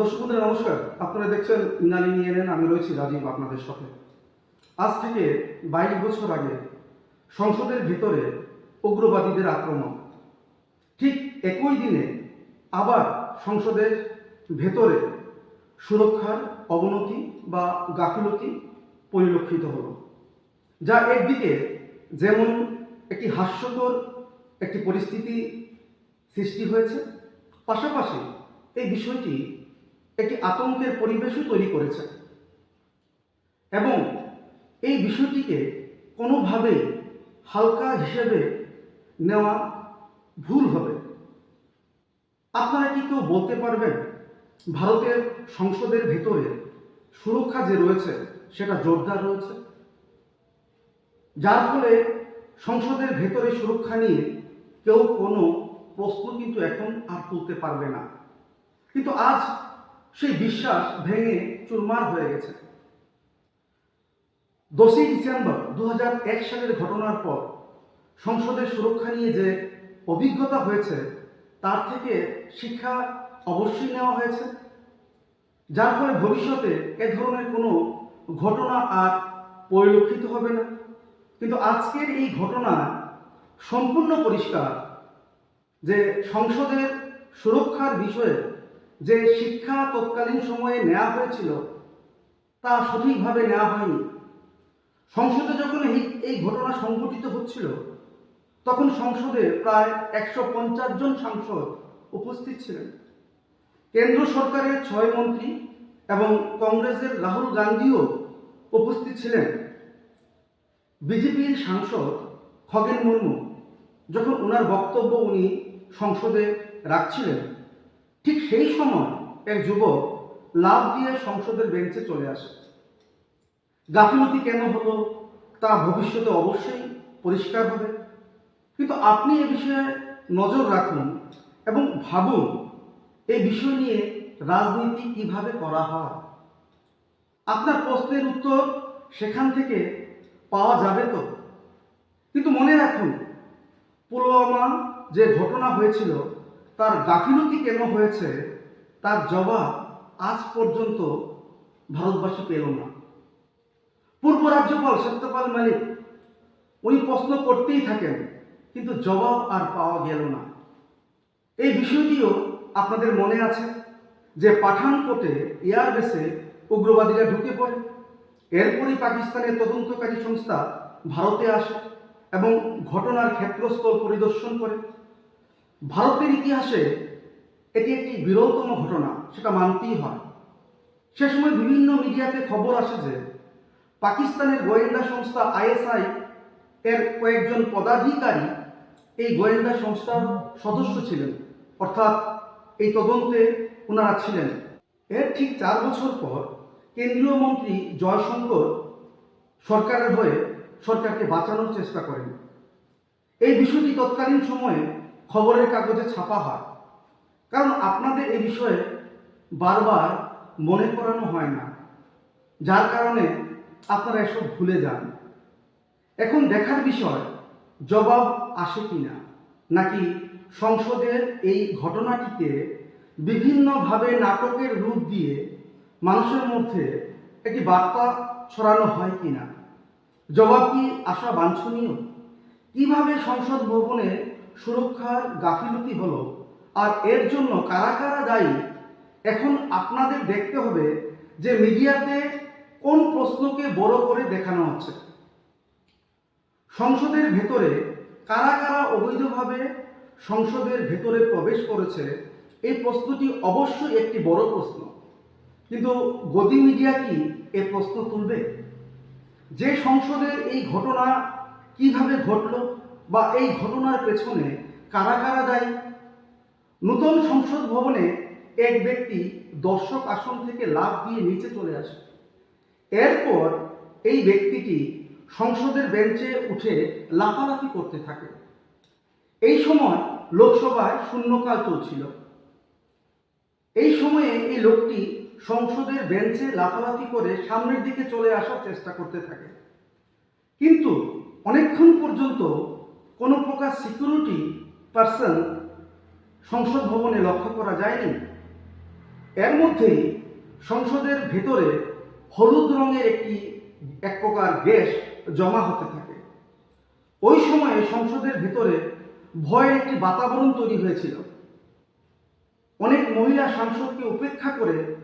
দর্শক বন্ধুরা নমস্কার। আপনারা দেখছেন ইনালি নিয়ে নেন আমি রয়েছি রাজীব আপনাদের সাথে। আজ থেকে বাইশ বছর আগে সংসদের ভিতরে উগ্রবাদীদের আক্রমণ। ঠিক একই দিনে আবার সংসদের ভেতরে সুরক্ষার অবনতি বা গাফিলতি পরিলক্ষিত হলো, যা একদিকে যেমন একটি হাস্যকর একটি পরিস্থিতি সৃষ্টি হয়েছে, পাশাপাশি এই বিষয়টি একটি আতঙ্কের পরিবেশও তৈরি করেছে। এবং এই বিষয়টিকে কোনোভাবেই হালকা হিসেবে নেওয়া ভুল হবে। আপনারা কি কেউ বলতে পারবেন ভারতের সংসদের ভেতরে সুরক্ষা যে রয়েছে, সেটা জোরদার রয়েছে? যার ফলে সংসদের ভেতরে সুরক্ষা নিয়ে কেউ কোনো প্রশ্ন কিন্তু এখন আর তুলতে পারবে না। কিন্তু আজ সেই বিশ্বাস ভেঙে চুরমার হয়ে গেছে। দশই ডিসেম্বর দুহাজার এক সালের ঘটনার পর সংসদের সুরক্ষা নিয়ে যে অভিজ্ঞতা হয়েছে, তার থেকে শিক্ষা অবশ্যই নেওয়া হয়েছে। যার ফলে ভবিষ্যতে এ ধরনের কোনো ঘটনা আর পরিলক্ষিত হবে না। কিন্তু আজকের এই ঘটনা সম্পূর্ণ পরিষ্কার যে সংসদের সুরক্ষার বিষয়ে যে শিক্ষা তৎকালীন সময়ে নেওয়া হয়েছিল, তা সঠিকভাবে নেওয়া হয়নি। সংসদে যখন এই ঘটনা সংঘটিত হচ্ছিল, তখন সংসদে প্রায় একশো পঞ্চাশ জন সাংসদ উপস্থিত ছিলেন। কেন্দ্র সরকারের ছয় মন্ত্রী এবং কংগ্রেসের রাহুল গান্ধীও উপস্থিত ছিলেন। বিজেপির সাংসদ খগেন মুর্মু, যখন ওনার বক্তব্য উনি সংসদে রাখছিলেন ঠিক সেই সময় এক যুবক লাভ দিয়ে সংসদের বেঞ্চে চলে আসে। গাফিলতি কেন হলো তা ভবিষ্যতে অবশ্যই পরিষ্কার হবে। কিন্তু আপনি এ বিষয়ে নজর রাখুন এবং ভাবুন এই বিষয় নিয়ে রাজনীতি কীভাবে করা হয়। আপনার প্রশ্নের উত্তর সেখান থেকে পাওয়া যাবে তো? কিন্তু মনে রাখুন, পুলওয়ামা যে ঘটনা হয়েছিল তার গাফিলতি কেন হয়েছে? তার জবাব আজ পর্যন্ত ভারতবাসী পেল না। পূর্ব রাজ্যপাল সত্যপাল মালিক উনি প্রশ্ন করতেই থাকেন, কিন্তু জবাব আর পাওয়া গেল না। এই বিষয়টিও আপনাদের মনে আছে যে পাঠানকোটে এয়ারবেসে উগ্রবাদীরা ঢুকে পড়ে। এরপরই পাকিস্তানের তদন্তকারী সংস্থা ভারতে আসে এবং ঘটনার ক্ষেত্রস্থল পরিদর্শন করে। ভারতের ইতিহাসে এটি একটি বিরলতম ঘটনা, সেটা মানতেই হয়। সে সময় বিভিন্ন মিডিয়াতে খবর আসে যে, পাকিস্তানের গোয়েন্দা সংস্থা আইএসআই এর কয়েকজন পদাধিকারী এই গোয়েন্দা সংস্থার সদস্য ছিলেন, অর্থাৎ এই তদন্তে ওনারা ছিলেন। এর ঠিক চার বছর পর কেন্দ্রীয় মন্ত্রী জয়শঙ্কর সরকারের হয়ে সরকারকে বাঁচানোর চেষ্টা করেন। এই বিষয়টি তৎকালীন সময়ে খবরের কাগজে ছাপা হয়। কারণ আপনাদের এই বিষয়ে বারবার মনে করানো হয় না। যার কারণে আপনারা এসব ভুলে যান। এখন দেখার বিষয়, জবাব আসে কি না নাকি সংসদের এই ঘটনাটিকে বিভিন্নভাবে নাটকের রূপ দিয়ে মানুষের মধ্যে একটি বার্তা ছড়ানো হয় কি না জবাব কি আসা বাঞ্ছনীয়? কীভাবে সংসদ ভবনে সুরক্ষার গাফিলতি হলো। আর এর জন্য কারা কারা দায়ী? এখন আপনাদের দেখতে হবে যে মিডিয়াতে কোন প্রশ্নকে বড় করে দেখানো হচ্ছে। সংসদের ভেতরে কারা কারা অবৈধভাবে সংসদের ভেতরে প্রবেশ করেছে, এই প্রশ্নটি অবশ্যই একটি বড় প্রশ্ন। কিন্তু গদি মিডিয়া কি এ প্রশ্ন তুলবে? যে সংসদের এই ঘটনা কীভাবে ঘটলো? বা এই ঘটনার পেছনে কারা কারা দায়ী? নূতন সংসদ ভবনে এক ব্যক্তি দর্শক আসন থেকে লাভ দিয়ে নিচে চলে আসে। এরপর এই ব্যক্তিটি সংসদের বেঞ্চে উঠে লাফালাফি করতে থাকে। এই সময় লোকসভায় শূন্যকাল চলছিল। এই সময়ে এই লোকটি সংসদের বেঞ্চে লাফালাফি করে সামনের দিকে চলে আসার চেষ্টা করতে থাকে। কিন্তু অনেকক্ষণ পর্যন্ত কোনো প্রকার সিকিউরিটি পার্সন সংসদ ভবনে লক্ষ্য করা যায়নি। এর মধ্যেই সংসদের ভেতরে হলুদ রঙের একটি, এক প্রকার গ্যাস জমা হতে থাকে। ওই সময়ে সংসদের ভেতরে ভয়ের একটি বাতাবরণ তৈরি হয়েছিল। অনেক মহিলা সাংসদকে উপেক্ষা করে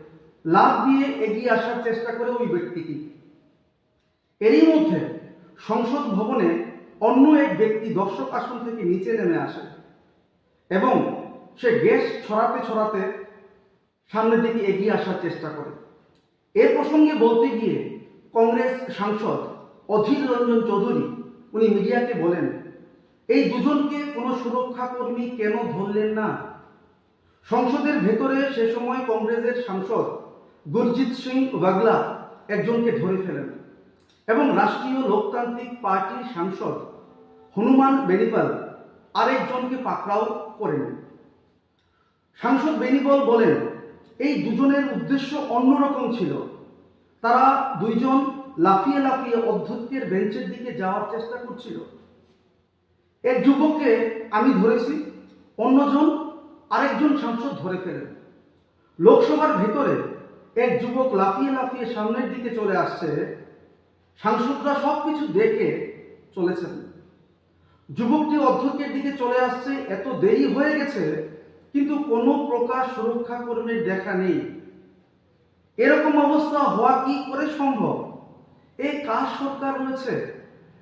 লাভ দিয়ে এগিয়ে আসার চেষ্টা করে ওই ব্যক্তিটি। এরই মধ্যে সংসদ ভবনে অন্য এক ব্যক্তি দর্শক আসন থেকে নিচে নেমে আসে এবং সে গ্যাস ছড়াতে ছড়াতে সামনের দিকে এগিয়ে আসার চেষ্টা করে। এ প্রসঙ্গে বলতে গিয়ে কংগ্রেস সাংসদ অধীর রঞ্জন চৌধুরী, উনি মিডিয়াকে বলেন, এই দুজনকে কোনো সুরক্ষা কর্মী কেন ধরলেন না? সংসদের ভেতরে সে সময় কংগ্রেসের সাংসদ গুরজিৎ সিং বাগলা একজনকে ধরে ফেলেন এবং রাষ্ট্রীয় লোকতান্ত্রিক পার্টির সাংসদ হনুমান বেনিপাল আরেকজনকে পাকড়াও করেন। সাংসদ বেনিবল বলেন, এই দুজনের উদ্দেশ্য অন্যরকম ছিল। তারা দুইজন লাফিয়ে লাফিয়ে অধ্যক্ষের বেঞ্চের দিকে যাওয়ার চেষ্টা করছিল। এক যুবককে আমি ধরেছি, অন্যজন আরেকজন সাংসদ ধরে ফেলেন। লোকসভার ভেতরে এক যুবক লাফিয়ে লাফিয়ে সামনের দিকে চলে আসছে। সাংসদরা সব কিছু দেখে চলেছেন। যুবকটি অধ্যক্ষের দিকে চলে আসছে, এত দেরি হয়ে গেছে, কিন্তু কোনো প্রকার সুরক্ষা কর্মীর দেখা নেই। এরকম অবস্থা হওয়া কি করে সম্ভব? এই কাজ সরকার রয়েছে,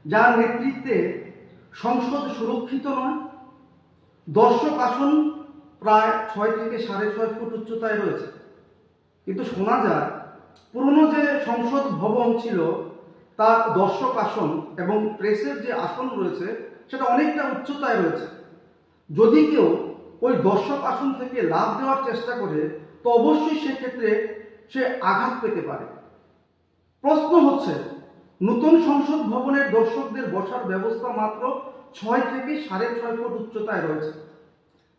যার নেতৃত্বে সংসদ সুরক্ষিত নয়? দর্শক আসন, প্রায় ছয় থেকে সাড়ে ছয় ফুট উচ্চতায় রয়েছে। কিন্তু শোনা যায়, পুরনো যে সংসদ ভবন ছিল, তার দর্শক আসন এবং প্রেসের যে আসন রয়েছে সেটা অনেকটা উচ্চতায় রয়েছে। যদি কেউ ওই দর্শক আসন থেকে লাভ দেওয়ার চেষ্টা করে, তো অবশ্যই সেক্ষেত্রে সে আঘাত পেতে পারে। প্রশ্ন হচ্ছে, নতুন সংসদ ভবনের দর্শকদের বসার ব্যবস্থা মাত্র ছয় থেকে সাড়ে ছয় ফুট উচ্চতায় রয়েছে।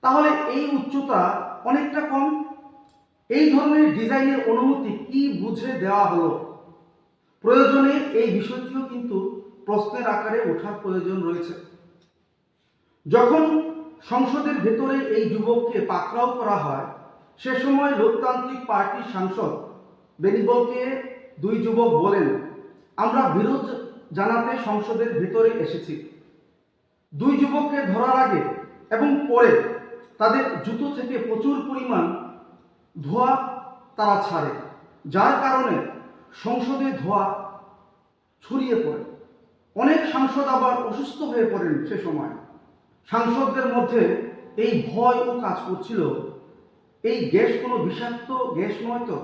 তাহলে এই উচ্চতা অনেকটা কম? এই ধরনের ডিজাইনের অনুমতি কি বুঝে দেওয়া হলো? প্রয়োজনে এই বিষয়টিও কিন্তু প্রশ্নের আকারে ওঠার প্রয়োজন রয়েছে। যখন সংসদের ভেতরে এই যুবককে পাকড়াও করা হয়, সে সময় লোকতান্ত্রিক পার্টির সাংসদ বেনিবলকে দুই যুবক বলেন, আমরা বিরোধ জানাতে সংসদের ভেতরে এসেছি। দুই যুবককে ধরার আগে এবং পরে তাদের জুতো থেকে প্রচুর পরিমাণ ধোঁয়া তারা ছাড়ে, যার কারণে সংসদে ধোঁয়া ছড়িয়ে পড়ে। অনেক সাংসদ আবার অসুস্থ হয়ে পড়েন সে সময়। সাংসদদের মধ্যে এই ভয় ও কাজ করছিল। এই গ্যাস কোনো বিষাক্ত গ্যাস নয় তো?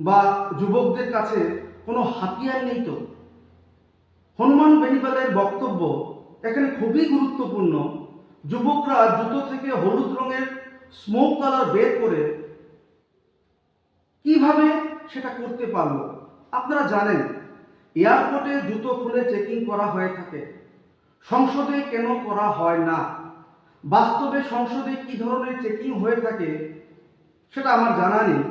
বা যুবকদের কাছে কোনো হাতিয়ার নেই তো? হনুমান বেনিপালের বক্তব্য এখানে খুবই গুরুত্বপূর্ণ। যুবকরা জুতো থেকে হলুদ রঙের স্মোক কালার বের করে কীভাবে সেটা করতে পারল? আপনারা জানেন, এয়ারপোর্টে জুতো খুলে চেকিং করা হয়ে থাকে। সংসদে কেন করা হয় না? বাস্তবে সংসদে কি ধরনের চেকিং হয়ে থাকে সেটা আমার জানা নেই।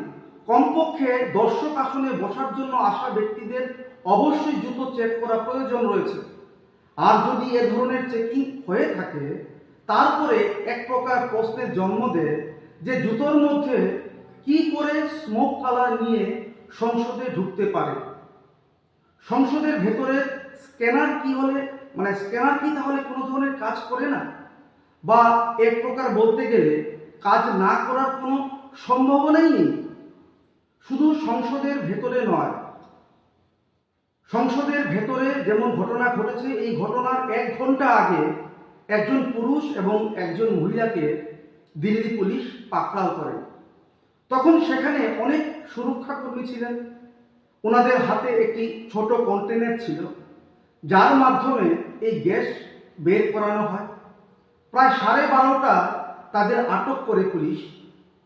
কমপক্ষে দর্শক আসনে বসার জন্য আসা ব্যক্তিদের অবশ্যই জুতো চেক করা প্রয়োজন রয়েছে। আর যদি এ ধরনের চেকিং হয়ে থাকে, তারপরে এক প্রকার প্রশ্নের জন্ম দেয় যে জুতোর মধ্যে কি করে স্মোক কালার নিয়ে সংসদে ঢুকতে পারে। সংসদের ভেতরে স্ক্যানার কি হলে মানে স্ক্যানার কি তাহলে কোনো ধরনের কাজ করে না? বা এক প্রকার বলতে গেলে কাজ না করার কোনো সম্ভাবনাই নেই। শুধু সংসদের ভেতরে নয়। সংসদের ভেতরে যেমন ঘটনা ঘটেছে, এই ঘটনার এক ঘণ্টা আগে একজন পুরুষ এবং একজন মহিলাকে দিল্লি পুলিশ পাকড়াও করে। তখন সেখানে অনেক সুরক্ষাকর্মী ছিলেন। ওনাদের হাতে একটি ছোট কন্টেনার ছিল। যার মাধ্যমে এই গ্যাস বের করানো হয়। প্রায় সাড়ে বারোটা তাদের আটক করে পুলিশ।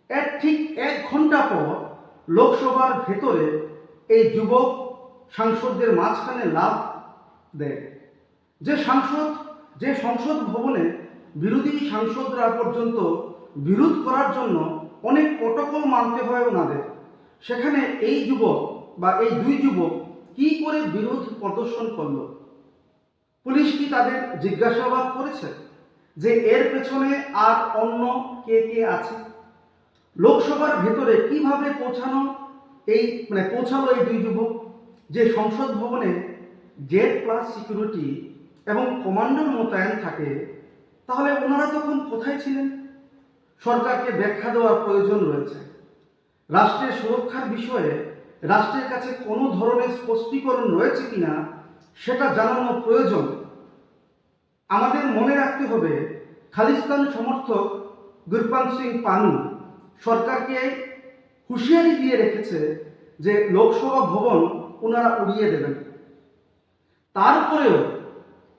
এর ঠিক এক ঘণ্টা পর লোকসভার ভেতরে এই যুবক সাংসদদের মাঝখানে লাভ দেয়। যে সাংসদ, যে সংসদ ভবনে বিরোধী সাংসদরা পর্যন্ত বিরোধ করার জন্য অনেক প্রটোকল মানতে হয় ওনাদের। সেখানে এই যুবক বা এই দুই যুবক কি করে বিরোধ প্রদর্শন করল? পুলিশ কি তাদের জিজ্ঞাসাবাদ করেছে? যে এর পেছনে আর অন্য কে কে আছে? লোকসভার ভেতরে কীভাবে পৌঁছানো এই মানে পৌঁছালো এই দুই যুবক? যে সংসদ ভবনে জেড প্লাস সিকিউরিটি এবং কমান্ডোর মোতায়েন থাকে, তাহলে ওনারা তখন কোথায় ছিলেন? সরকারকে ব্যাখ্যা দেওয়ার প্রয়োজন রয়েছে। রাষ্ট্রের সুরক্ষার বিষয়ে রাষ্ট্রের কাছে কোনো ধরনের স্পষ্টীকরণ রয়েছে কিনা, সেটা জানানো প্রয়োজন। আমাদের মনে রাখতে হবে খালিস্তান সমর্থক গুরপান সিং পানু সরকারকে হুঁশিয়ারি দিয়ে রেখেছে যে লোকসভা ভবন ওনারা উড়িয়ে দেবেন। তারপরেও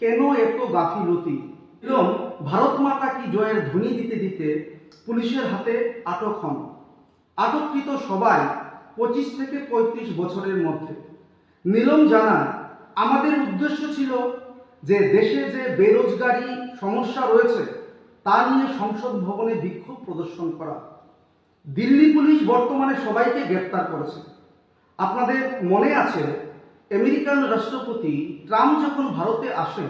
কেন এত গাফিলতি? এবং ভারত মাতা কি জয়ের ধ্বনি দিতে দিতে পুলিশের হাতে আটক হন? আটককৃত সবাই পঁচিশ থেকে পঁয়ত্রিশ বছরের মধ্যে। নীলম জানায় আমাদের উদ্দেশ্য ছিল যে দেশে যে বেরোজগারি সমস্যা রয়েছে, তা নিয়ে সংসদ ভবনে বিক্ষোভ প্রদর্শন করা। দিল্লি পুলিশ বর্তমানে সবাইকে গ্রেপ্তার করেছে। আপনাদের মনে আছে, আমেরিকান রাষ্ট্রপতি ট্রাম্প যখন ভারতে আসেন,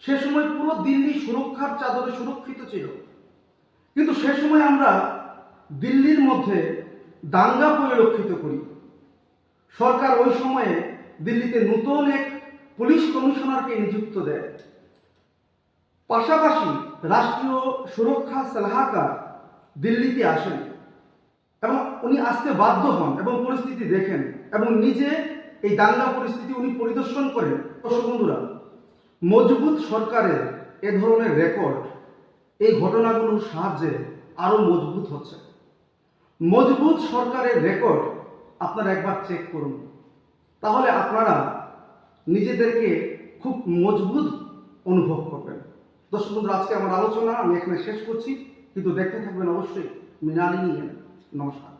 সে সময় পুরো দিল্লি সুরক্ষার চাদরে সুরক্ষিত ছিল। কিন্তু সে সময় আমরা দিল্লির মধ্যে দাঙ্গা পরিলক্ষিত করি। সরকার ওই সময়ে দিল্লিতে নতুন এক পুলিশ কমিশনারকে নিযুক্ত দেয়। পাশাপাশি রাষ্ট্রীয় সুরক্ষা সলাহকার দিল্লিতে আসেন এবং উনি আসতে বাধ্য হন এবং পরিস্থিতি দেখেন এবং নিজে এই দাঙ্গা পরিস্থিতি উনি পরিদর্শন করেন। বন্ধুরা, মজবুত সরকারের এ ধরনের রেকর্ড, এই ঘটনাগুলোর সাহায্যে আরও মজবুত হচ্ছে। মজবুত সরকারের রেকর্ড আপনারা একবার চেক করুন। তাহলে আপনারা নিজেদেরকে খুব মজবুত অনুভব করবেন। দর্শক বন্ধুরা, আজকে আমার আলোচনা আমি এখানে শেষ করছি। কিন্তু দেখতে থাকবেন অবশ্যই মৃণালিনী নমস্কার।